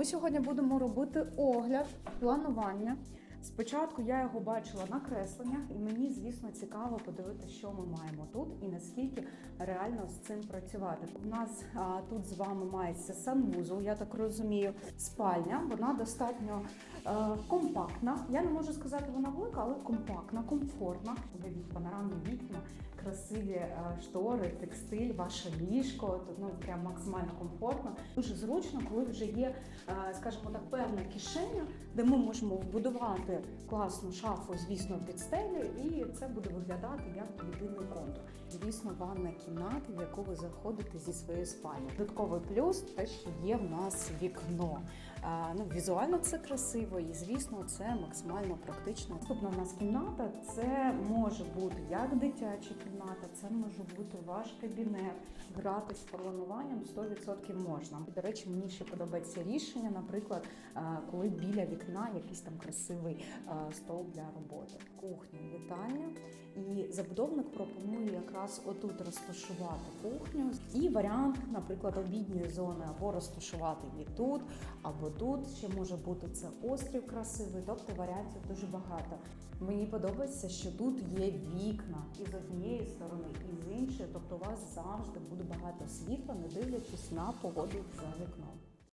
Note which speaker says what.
Speaker 1: ми сьогодні будемо робити огляд планування. Спочатку я його бачила на кресленнях, і мені, звісно, цікаво подивитися, що ми маємо тут і наскільки реально з цим працювати. У нас а, тут з вами мається санвузол, я так розумію, спальня. Вона достатньо е, компактна. Я не можу сказати, вона велика, але компактна, комфортна. Уявіть панорамні вікна, красиві е, штори, текстиль, ваше ліжко. Тут ну прям максимально комфортно. Дуже зручно, коли вже є, е, скажімо так, певна кишеня, де ми можемо вбудувати класну шафу, звісно, під стелю, і це буде виглядати як єдиний контур. Звісно, ванна кімната, в яку ви заходите зі своєї спальні. Додатковий плюс те, що є в нас вікно. Ну, візуально це красиво, і звісно, це максимально практично. Наступна в нас кімната це може бути як дитяча кімната, це може бути ваш кабінет. Грати з плануванням 100% можна. До речі, мені ще подобається рішення, наприклад, коли біля вікна якийсь там красивий стол для роботи. Кухня, вітальня. І забудовник пропонує якраз отут розташувати кухню. І варіант, наприклад, обідньої зони або розташувати її тут, або тут. Ще може бути це острів красивий, тобто варіантів дуже багато. Мені подобається, що тут є вікна і з однієї сторони, і з іншої. Тобто у вас завжди буде багато світла, не дивлячись на погоду за вікном.